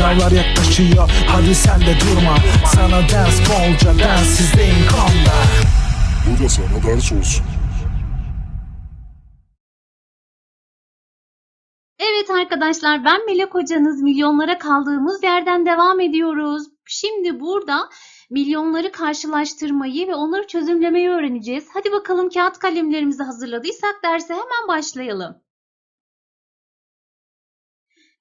Sınavlar yaklaşıyor hadi sen de durma Sana ders bolca densizliğin konda Bu da sana ders olsun. Evet arkadaşlar ben Melek hocanız milyonlara kaldığımız yerden devam ediyoruz. Şimdi burada milyonları karşılaştırmayı ve onları çözümlemeyi öğreneceğiz. Hadi bakalım kağıt kalemlerimizi hazırladıysak derse hemen başlayalım.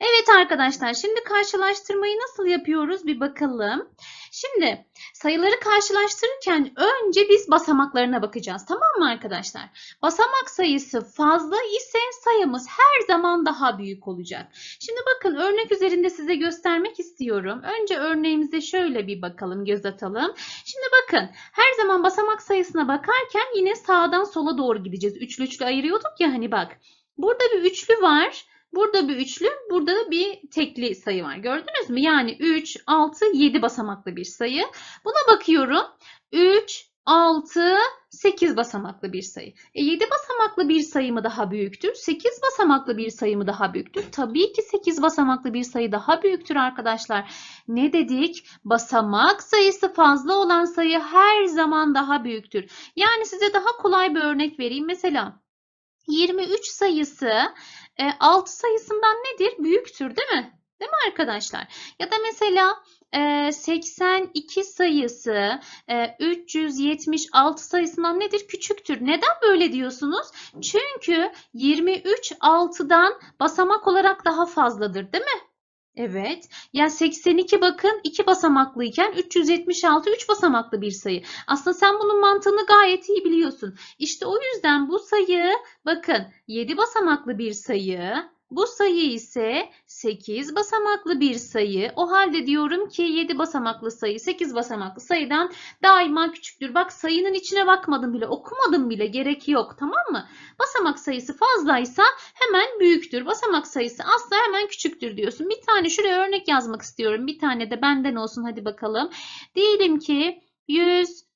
Evet arkadaşlar şimdi karşılaştırmayı nasıl yapıyoruz bir bakalım. Şimdi sayıları karşılaştırırken önce biz basamaklarına bakacağız tamam mı arkadaşlar? Basamak sayısı fazla ise sayımız her zaman daha büyük olacak. Şimdi bakın örnek üzerinde size göstermek istiyorum. Önce örneğimize şöyle bir bakalım, göz atalım. Şimdi bakın her zaman basamak sayısına bakarken yine sağdan sola doğru gideceğiz. Üçlü üçlü ayırıyorduk ya hani bak. Burada bir üçlü var. Burada bir üçlü, burada da bir tekli sayı var. Gördünüz mü? Yani 3, 6, 7 basamaklı bir sayı. Buna bakıyorum. 3, 6, 8 basamaklı bir sayı. E 7 basamaklı bir sayı mı daha büyüktür? 8 basamaklı bir sayı mı daha büyüktür? Tabii ki 8 basamaklı bir sayı daha büyüktür arkadaşlar. Ne dedik? Basamak sayısı fazla olan sayı her zaman daha büyüktür. Yani size daha kolay bir örnek vereyim. Mesela 23 sayısı 6 sayısından nedir? Büyüktür değil mi? Değil mi arkadaşlar? Ya da mesela e, 82 sayısı e, 376 sayısından nedir? Küçüktür. Neden böyle diyorsunuz? Çünkü 23 6'dan basamak olarak daha fazladır değil mi? Evet. Yani 82 bakın 2 basamaklıyken 376 3 basamaklı bir sayı. Aslında sen bunun mantığını gayet iyi biliyorsun. İşte o yüzden bu sayı bakın 7 basamaklı bir sayı. Bu sayı ise 8 basamaklı bir sayı. O halde diyorum ki 7 basamaklı sayı 8 basamaklı sayıdan daima küçüktür. Bak sayının içine bakmadım bile, okumadım bile gerek yok tamam mı? Basamak sayısı fazlaysa hemen büyüktür. Basamak sayısı azsa hemen küçüktür diyorsun. Bir tane şuraya örnek yazmak istiyorum. Bir tane de benden olsun hadi bakalım. Diyelim ki 100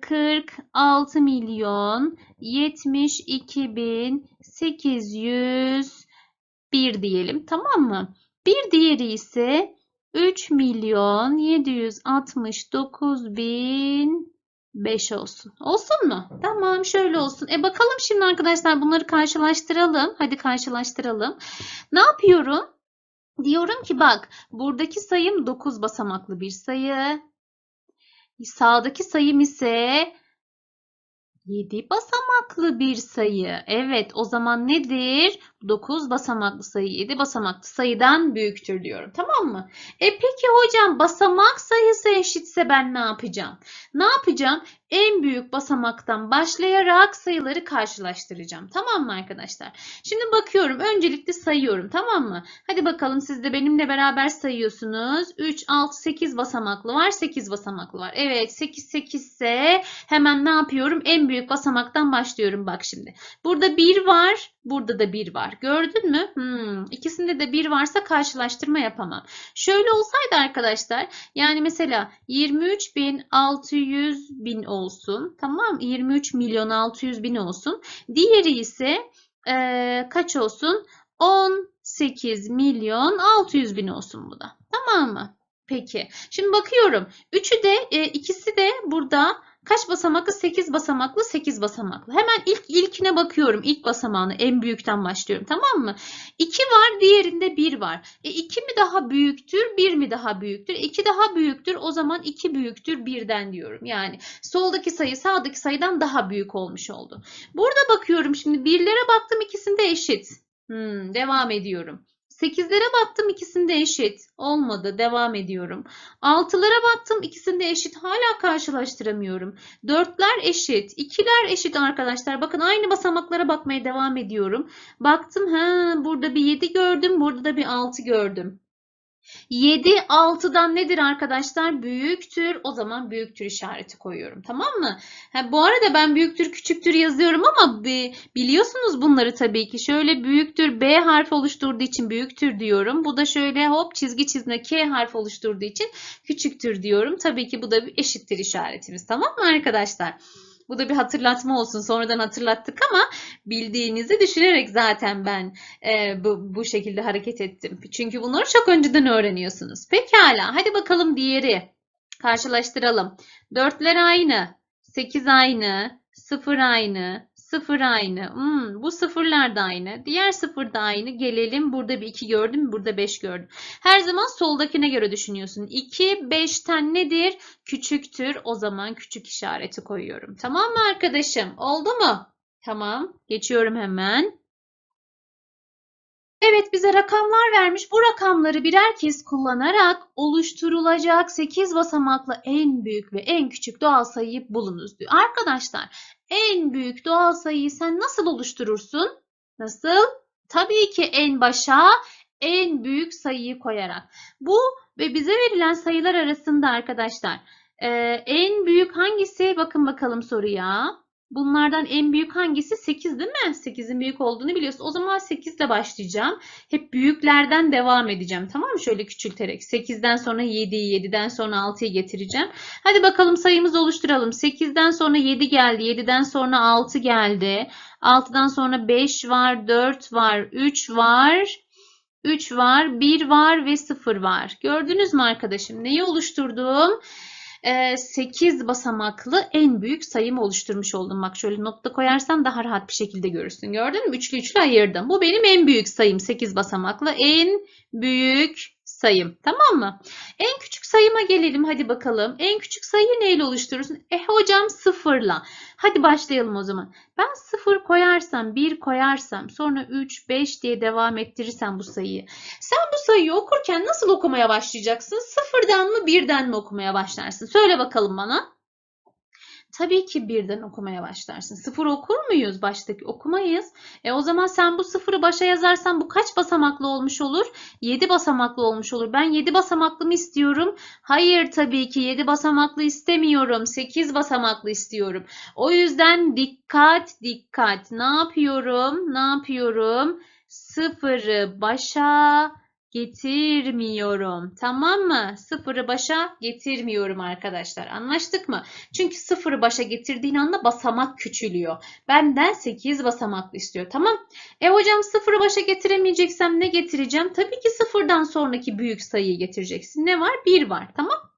46 milyon 72 bin 800 1 diyelim tamam mı? Bir diğeri ise 3 milyon 769 bin 5 olsun. Olsun mu? Tamam şöyle olsun. E bakalım şimdi arkadaşlar bunları karşılaştıralım. Hadi karşılaştıralım. Ne yapıyorum? Diyorum ki bak buradaki sayım 9 basamaklı bir sayı. Sağdaki sayım ise 7 basamaklı bir sayı. Evet o zaman nedir? 9 basamaklı sayı 7 basamaklı sayıdan büyüktür diyorum. Tamam mı? E peki hocam basamak sayısı eşitse ben ne yapacağım? Ne yapacağım? En büyük basamaktan başlayarak sayıları karşılaştıracağım. Tamam mı arkadaşlar? Şimdi bakıyorum. Öncelikle sayıyorum. Tamam mı? Hadi bakalım siz de benimle beraber sayıyorsunuz. 3, 6, 8 basamaklı var. 8 basamaklı var. Evet 8, 8 ise hemen ne yapıyorum? En büyük basamaktan başlıyorum bak şimdi. Burada 1 var. Burada da 1 var. Gördün mü? Hmm. İkisinde de 1 varsa karşılaştırma yapamam. Şöyle olsaydı arkadaşlar yani mesela 23 bin 600 bin olsun. Tamam 23 milyon 600 bin olsun. Diğeri ise ee, kaç olsun? 18 milyon 600 bin olsun bu da. Tamam mı? Peki. Şimdi bakıyorum. Üçü de e, ikisi de burada Kaç basamaklı? 8 basamaklı, 8 basamaklı. Hemen ilk ilkine bakıyorum. İlk basamağını en büyükten başlıyorum. Tamam mı? 2 var, diğerinde 1 var. E 2 mi daha büyüktür, 1 mi daha büyüktür? 2 daha büyüktür. O zaman 2 büyüktür 1'den diyorum. Yani soldaki sayı sağdaki sayıdan daha büyük olmuş oldu. Burada bakıyorum şimdi birlere baktım ikisinde eşit. Hmm, devam ediyorum. 8'lere baktım ikisinde eşit. Olmadı. Devam ediyorum. 6'lara baktım ikisinde eşit. Hala karşılaştıramıyorum. 4'ler eşit. 2'ler eşit arkadaşlar. Bakın aynı basamaklara bakmaya devam ediyorum. Baktım ha burada bir 7 gördüm. Burada da bir 6 gördüm. 7 6'dan nedir arkadaşlar? Büyüktür. O zaman büyüktür işareti koyuyorum. Tamam mı? Ha, bu arada ben büyüktür küçüktür yazıyorum ama biliyorsunuz bunları tabii ki. Şöyle büyüktür B harfi oluşturduğu için büyüktür diyorum. Bu da şöyle hop çizgi çizme K harfi oluşturduğu için küçüktür diyorum. Tabii ki bu da bir eşittir işaretimiz. Tamam mı arkadaşlar? Bu da bir hatırlatma olsun. Sonradan hatırlattık ama bildiğinizi düşünerek zaten ben e, bu, bu şekilde hareket ettim. Çünkü bunları çok önceden öğreniyorsunuz. Pekala. Hadi bakalım diğeri. Karşılaştıralım. Dörtler aynı. Sekiz aynı. Sıfır aynı. Sıfır aynı. Hmm, bu sıfırlar da aynı. Diğer sıfır da aynı. Gelelim. Burada bir iki gördüm. Burada beş gördüm. Her zaman soldakine göre düşünüyorsun. 2 5'ten nedir? Küçüktür. O zaman küçük işareti koyuyorum. Tamam mı arkadaşım? Oldu mu? Tamam. Geçiyorum hemen. Evet bize rakamlar vermiş. Bu rakamları birer kez kullanarak oluşturulacak 8 basamaklı en büyük ve en küçük doğal sayıyı bulunuz diyor. Arkadaşlar en büyük doğal sayıyı sen nasıl oluşturursun? Nasıl? Tabii ki en başa en büyük sayıyı koyarak. Bu ve bize verilen sayılar arasında arkadaşlar en büyük hangisi? Bakın bakalım soruya. Bunlardan en büyük hangisi? 8 değil mi? 8'in büyük olduğunu biliyorsun. O zaman 8 ile başlayacağım. Hep büyüklerden devam edeceğim. Tamam mı? Şöyle küçülterek. 8'den sonra 7'yi, 7'den sonra 6'yı getireceğim. Hadi bakalım sayımızı oluşturalım. 8'den sonra 7 geldi. 7'den sonra 6 geldi. 6'dan sonra 5 var, 4 var, 3 var. 3 var, 1 var ve 0 var. Gördünüz mü arkadaşım? Neyi oluşturdum? 8 basamaklı en büyük sayımı oluşturmuş oldum. Bak şöyle nokta koyarsan daha rahat bir şekilde görürsün. Gördün mü? Üçlü üçlü ayırdım. Bu benim en büyük sayım. 8 basamaklı en büyük sayım. Tamam mı? En küçük sayıma gelelim. Hadi bakalım. En küçük sayıyı neyle oluşturursun? E hocam sıfırla. Hadi başlayalım o zaman. Ben sıfır koyarsam, 1 koyarsam, sonra 3, 5 diye devam ettirirsem bu sayıyı. Sen bu sayıyı okurken nasıl okumaya başlayacaksın? Sıfırdan mı, birden mi okumaya başlarsın? Söyle bakalım bana. Tabii ki birden okumaya başlarsın. Sıfır okur muyuz baştaki? Okumayız. E o zaman sen bu sıfırı başa yazarsan bu kaç basamaklı olmuş olur? 7 basamaklı olmuş olur. Ben 7 basamaklı mı istiyorum? Hayır tabii ki 7 basamaklı istemiyorum. 8 basamaklı istiyorum. O yüzden dikkat dikkat. Ne yapıyorum? Ne yapıyorum? Sıfırı başa getirmiyorum. Tamam mı? Sıfırı başa getirmiyorum arkadaşlar. Anlaştık mı? Çünkü sıfırı başa getirdiğin anda basamak küçülüyor. Benden 8 basamaklı istiyor. Tamam. E hocam sıfırı başa getiremeyeceksem ne getireceğim? Tabii ki sıfırdan sonraki büyük sayıyı getireceksin. Ne var? 1 var. Tamam.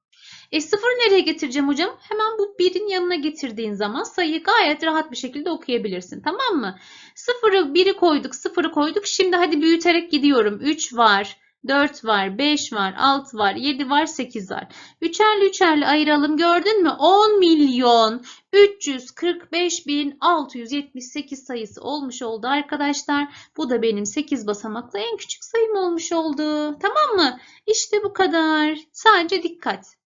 E sıfırı nereye getireceğim hocam? Hemen bu birin yanına getirdiğin zaman sayıyı gayet rahat bir şekilde okuyabilirsin. Tamam mı? Sıfırı biri koyduk, sıfırı koyduk. Şimdi hadi büyüterek gidiyorum. 3 var, 4 var, 5 var, 6 var, 7 var, 8 var. Üçerli üçerli ayıralım gördün mü? 10 milyon 345 bin 678 sayısı olmuş oldu arkadaşlar. Bu da benim 8 basamaklı en küçük sayım olmuş oldu. Tamam mı? İşte bu kadar. Sadece dikkat.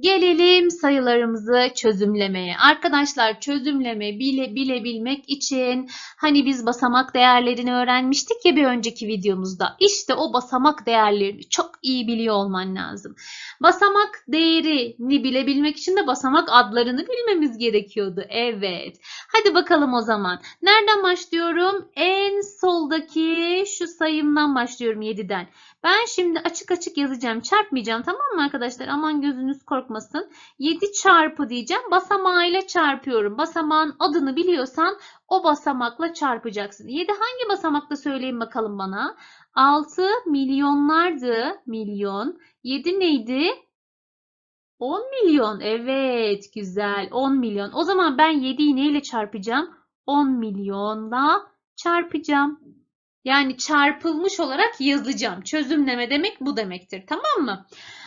Gelelim sayılarımızı çözümlemeye. Arkadaşlar çözümleme bile bilebilmek için hani biz basamak değerlerini öğrenmiştik ya bir önceki videomuzda. İşte o basamak değerlerini çok iyi biliyor olman lazım. Basamak değerini bilebilmek için de basamak adlarını bilmemiz gerekiyordu. Evet. Hadi bakalım o zaman. Nereden başlıyorum? En soldaki şu sayımdan başlıyorum 7'den. Ben şimdi açık açık yazacağım. Çarpmayacağım tamam mı arkadaşlar? Aman gözünüz korkmasın. 7 çarpı diyeceğim. Basamağıyla çarpıyorum. Basamağın adını biliyorsan o basamakla çarpacaksın. 7 hangi basamakta söyleyin bakalım bana. 6 milyonlardı. Milyon. 7 neydi? 10 milyon. Evet güzel. 10 milyon. O zaman ben 7'yi neyle çarpacağım? 10 milyonla çarpacağım. Yani çarpılmış olarak yazacağım. Çözümleme demek bu demektir. Tamam mı?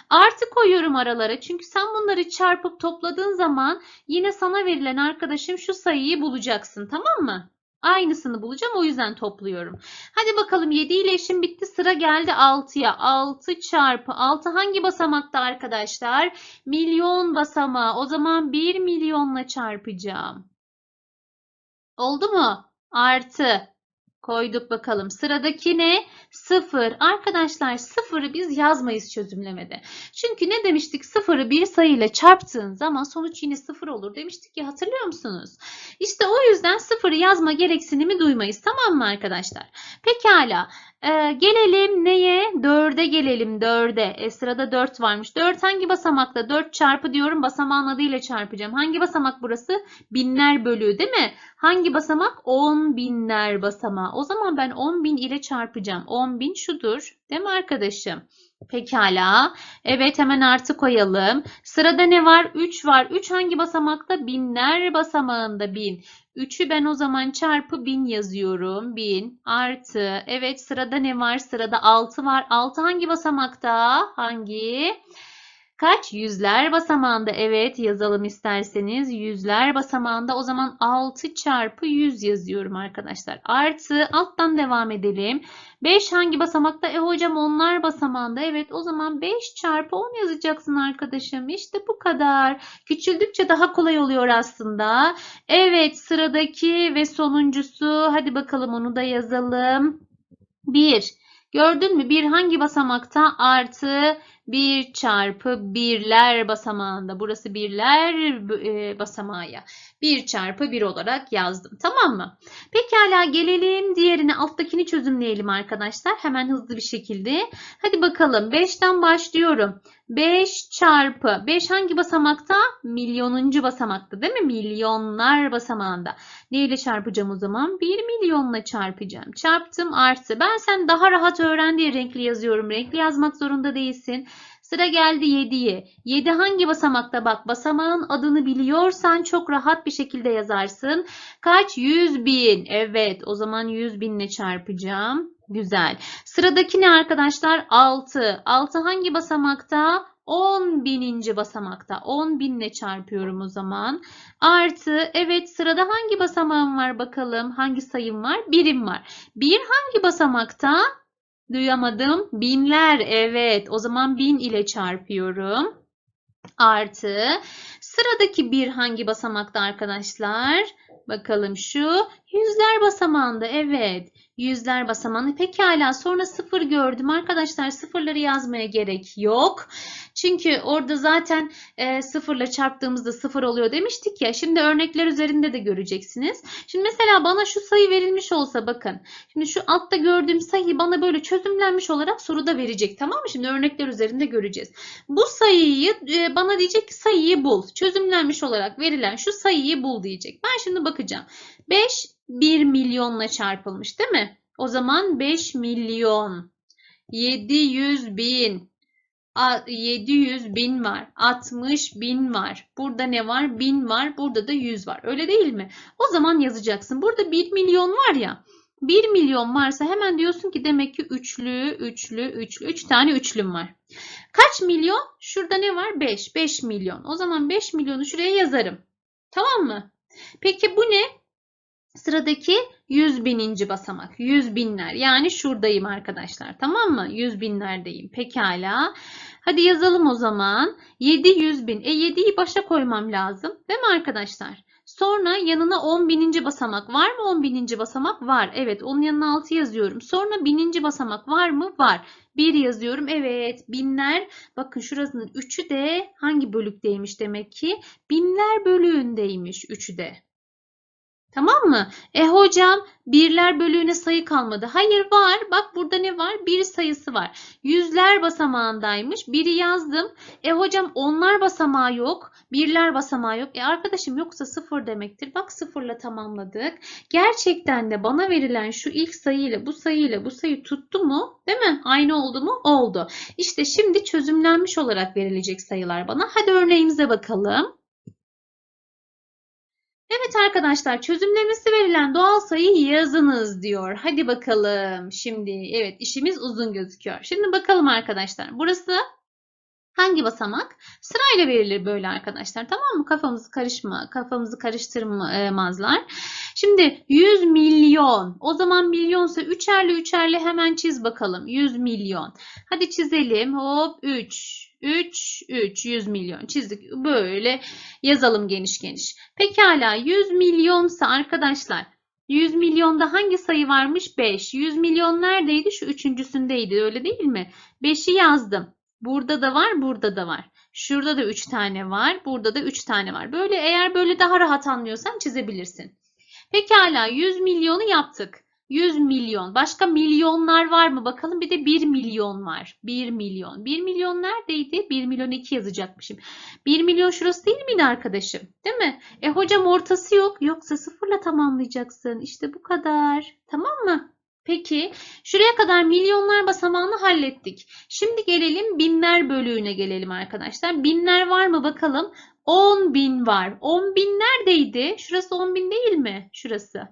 Artı koyuyorum aralara. Çünkü sen bunları çarpıp topladığın zaman yine sana verilen arkadaşım şu sayıyı bulacaksın. Tamam mı? Aynısını bulacağım. O yüzden topluyorum. Hadi bakalım 7 ile işim bitti. Sıra geldi 6'ya. 6 çarpı 6 hangi basamakta arkadaşlar? Milyon basamağı. O zaman 1 milyonla çarpacağım. Oldu mu? Artı koyduk bakalım. Sıradaki ne? Sıfır. Arkadaşlar sıfırı biz yazmayız çözümlemede. Çünkü ne demiştik? Sıfırı bir sayıyla çarptığın zaman sonuç yine sıfır olur demiştik ya hatırlıyor musunuz? İşte o yüzden sıfırı yazma gereksinimi duymayız. Tamam mı arkadaşlar? Pekala. Ee, gelelim neye? 4'e gelelim 4'e. E, sırada 4 varmış. 4 hangi basamakta? 4 çarpı diyorum basamağın adıyla çarpacağım. Hangi basamak burası? Binler bölüğü değil mi? Hangi basamak? 10 binler basamağı. O zaman ben 10 bin ile çarpacağım. 10 bin şudur. Değil mi arkadaşım? Pekala. Evet hemen artı koyalım. Sırada ne var? 3 var. 3 hangi basamakta? Binler basamağında 1000. 3'ü ben o zaman çarpı 1000 yazıyorum. 1000 artı. Evet sırada ne var? Sırada 6 var. 6 hangi basamakta? Hangi? Kaç? Yüzler basamağında. Evet yazalım isterseniz. Yüzler basamağında. O zaman 6 çarpı 100 yazıyorum arkadaşlar. Artı alttan devam edelim. 5 hangi basamakta? E hocam onlar basamağında. Evet o zaman 5 çarpı 10 yazacaksın arkadaşım. İşte bu kadar. Küçüldükçe daha kolay oluyor aslında. Evet sıradaki ve sonuncusu. Hadi bakalım onu da yazalım. 1. Gördün mü? 1 hangi basamakta? Artı 1 çarpı birler basamağında. Burası birler e, basamağı. 1 çarpı 1 olarak yazdım. Tamam mı? Pekala gelelim diğerine alttakini çözümleyelim arkadaşlar. Hemen hızlı bir şekilde. Hadi bakalım 5'ten başlıyorum. 5 çarpı 5 hangi basamakta? Milyonuncu basamakta değil mi? Milyonlar basamağında. Ne ile çarpacağım o zaman? 1 milyonla çarpacağım. Çarptım artı. Ben sen daha rahat öğren diye renkli yazıyorum. Renkli yazmak zorunda değilsin. Sıra geldi 7'ye. 7 hangi basamakta? Bak basamağın adını biliyorsan çok rahat bir şekilde yazarsın. Kaç? 100 bin. Evet o zaman 100 binle çarpacağım. Güzel. Sıradaki ne arkadaşlar? 6. 6 hangi basamakta? 10 bininci basamakta. 10 binle çarpıyorum o zaman. Artı evet sırada hangi basamağım var bakalım. Hangi sayım var? Birim var. 1 hangi basamakta? Duyamadım. Binler. Evet. O zaman bin ile çarpıyorum. Artı. Sıradaki bir hangi basamakta arkadaşlar? Bakalım şu. Yüzler basamağında. Evet. Yüzler basamağında. Pekala. Sonra sıfır gördüm. Arkadaşlar sıfırları yazmaya gerek yok. Çünkü orada zaten e, sıfırla çarptığımızda sıfır oluyor demiştik ya. Şimdi örnekler üzerinde de göreceksiniz. Şimdi mesela bana şu sayı verilmiş olsa bakın. Şimdi şu altta gördüğüm sayı bana böyle çözümlenmiş olarak soruda verecek. Tamam mı? Şimdi örnekler üzerinde göreceğiz. Bu sayıyı e, bana diyecek ki sayıyı bul. Çözümlenmiş olarak verilen şu sayıyı bul diyecek. Ben şimdi bakacağım. 5 1 milyonla çarpılmış değil mi? O zaman 5 milyon 700 bin A- 700 bin var. 60 bin var. Burada ne var? 1000 var. Burada da 100 var. Öyle değil mi? O zaman yazacaksın. Burada 1 milyon var ya. 1 milyon varsa hemen diyorsun ki demek ki üçlü, üçlü, üçlü. 3 tane üçlüm var. Kaç milyon? Şurada ne var? 5. 5 milyon. O zaman 5 milyonu şuraya yazarım. Tamam mı? Peki bu ne? Sıradaki 100 bininci basamak. 100 binler. Yani şuradayım arkadaşlar. Tamam mı? 100 binlerdeyim. Pekala. Hadi yazalım o zaman. 700 bin. E 7'yi başa koymam lazım. Değil mi arkadaşlar? Sonra yanına 10 bininci basamak. Var mı 10 bininci basamak? Var. Evet. Onun yanına 6 yazıyorum. Sonra bininci basamak var mı? Var. 1 yazıyorum. Evet. Binler. Bakın şurasının 3'ü de hangi bölükteymiş demek ki? Binler bölüğündeymiş 3'ü de. Tamam mı? E hocam birler bölüğüne sayı kalmadı. Hayır var. Bak burada ne var? Bir sayısı var. Yüzler basamağındaymış. Biri yazdım. E hocam onlar basamağı yok. Birler basamağı yok. E arkadaşım yoksa sıfır demektir. Bak sıfırla tamamladık. Gerçekten de bana verilen şu ilk sayıyla bu sayıyla bu sayı tuttu mu? Değil mi? Aynı oldu mu? Oldu. İşte şimdi çözümlenmiş olarak verilecek sayılar bana. Hadi örneğimize bakalım. Evet arkadaşlar çözümlemesi verilen doğal sayıyı yazınız diyor. Hadi bakalım. Şimdi evet işimiz uzun gözüküyor. Şimdi bakalım arkadaşlar. Burası hangi basamak? Sırayla verilir böyle arkadaşlar. Tamam mı? Kafamızı karışma, kafamızı karıştırmazlar. Şimdi 100 milyon. O zaman milyonsa üçerli üçerli hemen çiz bakalım. 100 milyon. Hadi çizelim. Hop 3. 3, 3, 100 milyon çizdik. Böyle yazalım geniş geniş. Pekala 100 milyonsa arkadaşlar 100 milyonda hangi sayı varmış? 5. 100 milyon neredeydi? Şu üçüncüsündeydi öyle değil mi? 5'i yazdım. Burada da var, burada da var. Şurada da 3 tane var, burada da 3 tane var. Böyle eğer böyle daha rahat anlıyorsan çizebilirsin. Pekala 100 milyonu yaptık. 100 milyon. Başka milyonlar var mı? Bakalım bir de 1 milyon var. 1 milyon. 1 milyon neredeydi? 1 milyon 2 yazacakmışım. 1 milyon şurası değil miydi arkadaşım? Değil mi? E hocam ortası yok. Yoksa sıfırla tamamlayacaksın. İşte bu kadar. Tamam mı? Peki şuraya kadar milyonlar basamağını hallettik. Şimdi gelelim binler bölüğüne gelelim arkadaşlar. Binler var mı bakalım? 10 bin var. 10 bin neredeydi? Şurası 10 bin değil mi? Şurası.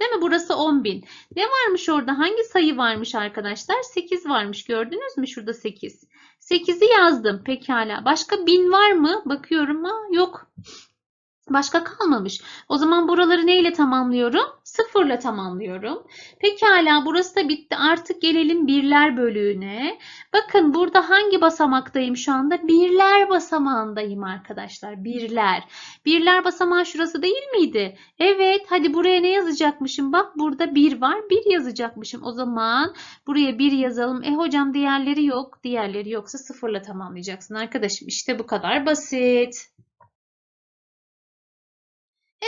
Değil mi? Burası 10 bin. Ne varmış orada? Hangi sayı varmış arkadaşlar? 8 varmış. Gördünüz mü? Şurada 8. 8'i yazdım. Pekala. Başka bin var mı? Bakıyorum. Ha, yok. Başka kalmamış. O zaman buraları neyle tamamlıyorum? Sıfırla tamamlıyorum. Pekala burası da bitti. Artık gelelim birler bölüğüne. Bakın burada hangi basamaktayım şu anda? Birler basamağındayım arkadaşlar. Birler. Birler basamağı şurası değil miydi? Evet. Hadi buraya ne yazacakmışım? Bak burada bir var. Bir yazacakmışım. O zaman buraya bir yazalım. E hocam diğerleri yok. Diğerleri yoksa sıfırla tamamlayacaksın arkadaşım. İşte bu kadar basit.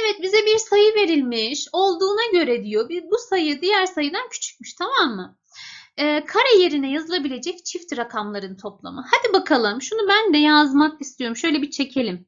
Evet bize bir sayı verilmiş. Olduğuna göre diyor bu sayı diğer sayıdan küçükmüş tamam mı? Ee, kare yerine yazılabilecek çift rakamların toplamı. Hadi bakalım şunu ben de yazmak istiyorum. Şöyle bir çekelim.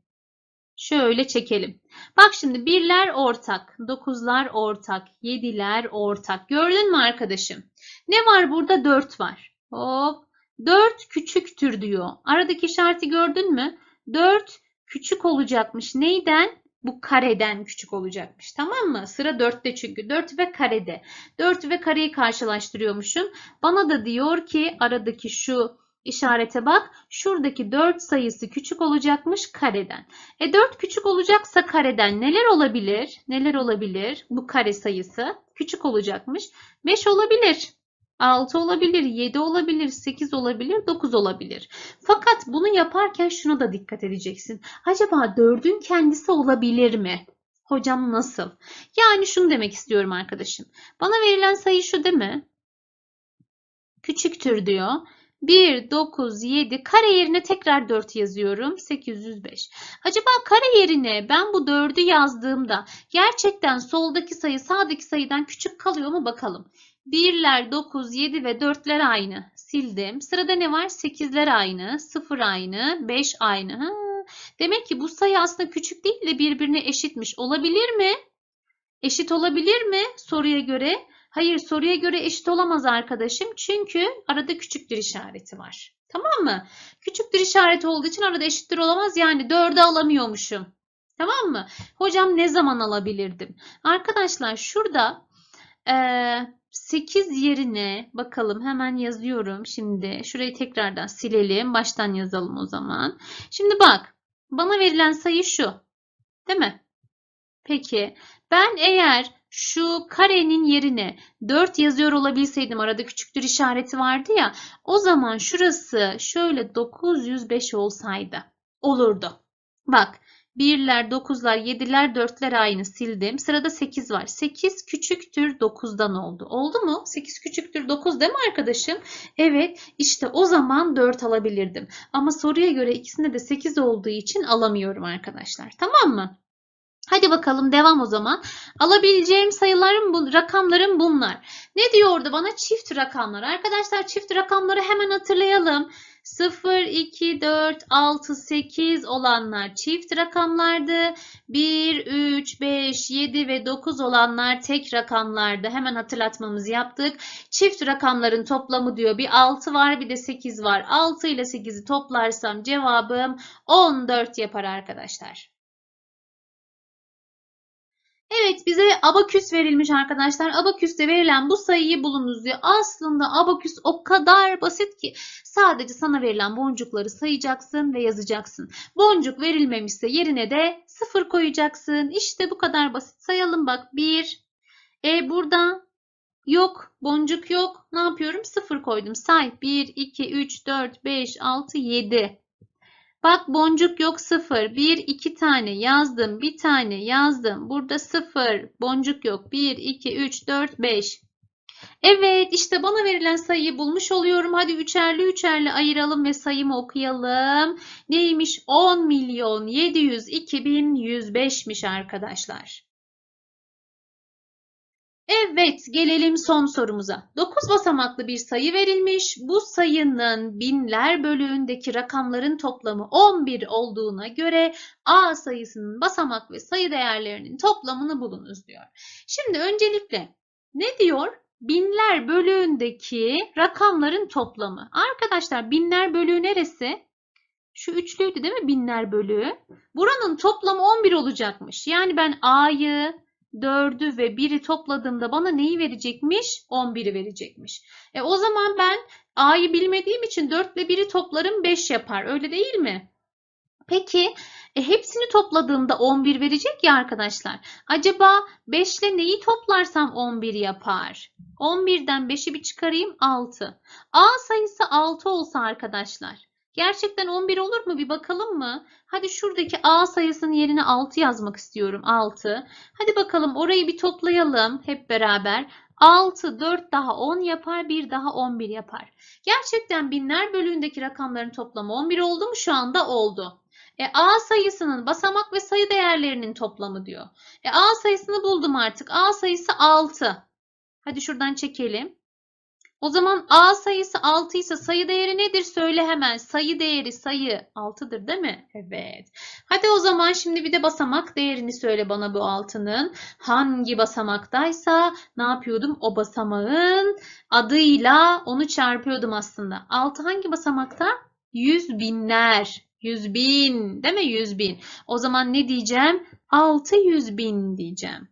Şöyle çekelim. Bak şimdi birler ortak, dokuzlar ortak, yediler ortak. Gördün mü arkadaşım? Ne var burada? Dört var. Hop. Dört küçüktür diyor. Aradaki işareti gördün mü? Dört küçük olacakmış. Neyden? Bu kareden küçük olacakmış. Tamam mı? Sıra 4'te çünkü. 4 ve karede. 4 ve kareyi karşılaştırıyormuşum. Bana da diyor ki aradaki şu işarete bak. Şuradaki 4 sayısı küçük olacakmış kareden. E 4 küçük olacaksa kareden neler olabilir? Neler olabilir? Bu kare sayısı küçük olacakmış. 5 olabilir. 6 olabilir, 7 olabilir, 8 olabilir, 9 olabilir. Fakat bunu yaparken şuna da dikkat edeceksin. Acaba 4'ün kendisi olabilir mi? Hocam nasıl? Yani şunu demek istiyorum arkadaşım. Bana verilen sayı şu değil mi? Küçüktür diyor. 1, 9, 7 kare yerine tekrar 4 yazıyorum. 805. Acaba kare yerine ben bu 4'ü yazdığımda gerçekten soldaki sayı sağdaki sayıdan küçük kalıyor mu bakalım. 1'ler 9, 7 ve 4'ler aynı. Sildim. Sırada ne var? 8'ler aynı, 0 aynı, 5 aynı. Ha. Demek ki bu sayı aslında küçük değil de birbirine eşitmiş. Olabilir mi? Eşit olabilir mi soruya göre? Hayır soruya göre eşit olamaz arkadaşım. Çünkü arada küçüktür işareti var. Tamam mı? Küçüktür işareti olduğu için arada eşittir olamaz. Yani 4'ü alamıyormuşum. Tamam mı? Hocam ne zaman alabilirdim? Arkadaşlar şurada eee 8 yerine bakalım hemen yazıyorum şimdi. Şurayı tekrardan silelim. Baştan yazalım o zaman. Şimdi bak. Bana verilen sayı şu. Değil mi? Peki ben eğer şu karenin yerine 4 yazıyor olabilseydim arada küçüktür işareti vardı ya o zaman şurası şöyle 905 olsaydı olurdu. Bak 1'ler, 9'lar, 7'ler, 4'ler aynı sildim. Sırada 8 var. 8 küçüktür 9'dan oldu. Oldu mu? 8 küçüktür 9 değil mi arkadaşım? Evet işte o zaman 4 alabilirdim. Ama soruya göre ikisinde de 8 olduğu için alamıyorum arkadaşlar. Tamam mı? Hadi bakalım devam o zaman. Alabileceğim sayılarım rakamlarım bunlar. Ne diyor orada bana? Çift rakamlar. Arkadaşlar çift rakamları hemen hatırlayalım. 0, 2, 4, 6, 8 olanlar çift rakamlardı. 1, 3, 5, 7 ve 9 olanlar tek rakamlardı. Hemen hatırlatmamızı yaptık. Çift rakamların toplamı diyor. Bir 6 var bir de 8 var. 6 ile 8'i toplarsam cevabım 14 yapar arkadaşlar. Evet bize abaküs verilmiş arkadaşlar. Abaküste verilen bu sayıyı bulunuz diyor. Aslında abaküs o kadar basit ki sadece sana verilen boncukları sayacaksın ve yazacaksın. Boncuk verilmemişse yerine de sıfır koyacaksın. İşte bu kadar basit. Sayalım bak. 1. E burada yok. Boncuk yok. Ne yapıyorum? Sıfır koydum. Say. 1, 2, 3, 4, 5, 6, 7. Bak boncuk yok 0. 1 2 tane yazdım. Bir tane yazdım. Burada 0. Boncuk yok. 1 2 3 4 5. Evet işte bana verilen sayıyı bulmuş oluyorum. Hadi üçerli üçerli ayıralım ve sayımı okuyalım. Neymiş? 10 milyon 702 bin 105'miş arkadaşlar. Evet, gelelim son sorumuza. 9 basamaklı bir sayı verilmiş. Bu sayının binler bölüğündeki rakamların toplamı 11 olduğuna göre A sayısının basamak ve sayı değerlerinin toplamını bulunuz diyor. Şimdi öncelikle ne diyor? Binler bölüğündeki rakamların toplamı. Arkadaşlar binler bölüğü neresi? Şu üçlüydü değil mi binler bölüğü? Buranın toplamı 11 olacakmış. Yani ben A'yı, 4'ü ve 1'i topladığımda bana neyi verecekmiş? 11'i verecekmiş. E o zaman ben A'yı bilmediğim için 4 ile 1'i toplarım 5 yapar. Öyle değil mi? Peki e, hepsini topladığımda 11 verecek ya arkadaşlar. Acaba 5 ile neyi toplarsam 11 yapar? 11'den 5'i bir çıkarayım 6. A sayısı 6 olsa arkadaşlar. Gerçekten 11 olur mu? Bir bakalım mı? Hadi şuradaki A sayısının yerine 6 yazmak istiyorum. 6. Hadi bakalım orayı bir toplayalım hep beraber. 6, 4 daha 10 yapar, 1 daha 11 yapar. Gerçekten binler bölüğündeki rakamların toplamı 11 oldu mu? Şu anda oldu. E, A sayısının basamak ve sayı değerlerinin toplamı diyor. E, A sayısını buldum artık. A sayısı 6. Hadi şuradan çekelim. O zaman A sayısı 6 ise sayı değeri nedir? Söyle hemen. Sayı değeri sayı 6'dır değil mi? Evet. Hadi o zaman şimdi bir de basamak değerini söyle bana bu 6'nın. Hangi basamaktaysa ne yapıyordum? O basamağın adıyla onu çarpıyordum aslında. 6 hangi basamakta? Yüz binler. Yüz bin. Değil mi? Yüz bin. O zaman ne diyeceğim? 600 bin diyeceğim.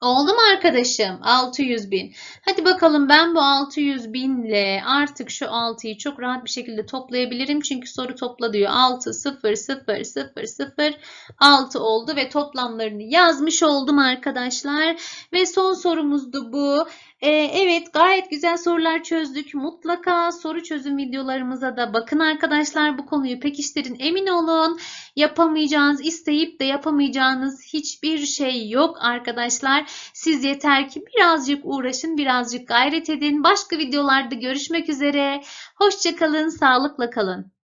Oldu mu arkadaşım? 600 bin. Hadi bakalım ben bu 600 binle artık şu 6'yı çok rahat bir şekilde toplayabilirim. Çünkü soru topla diyor. 6, 0, 0, 0, 0, 6 oldu ve toplamlarını yazmış oldum arkadaşlar. Ve son sorumuzdu bu. Ee, evet gayet güzel sorular çözdük. Mutlaka soru çözüm videolarımıza da bakın arkadaşlar. Bu konuyu pekiştirin emin olun. Yapamayacağınız, isteyip de yapamayacağınız hiçbir şey yok arkadaşlar. Siz yeter ki birazcık uğraşın, birazcık gayret edin. Başka videolarda görüşmek üzere. Hoşçakalın, sağlıkla kalın.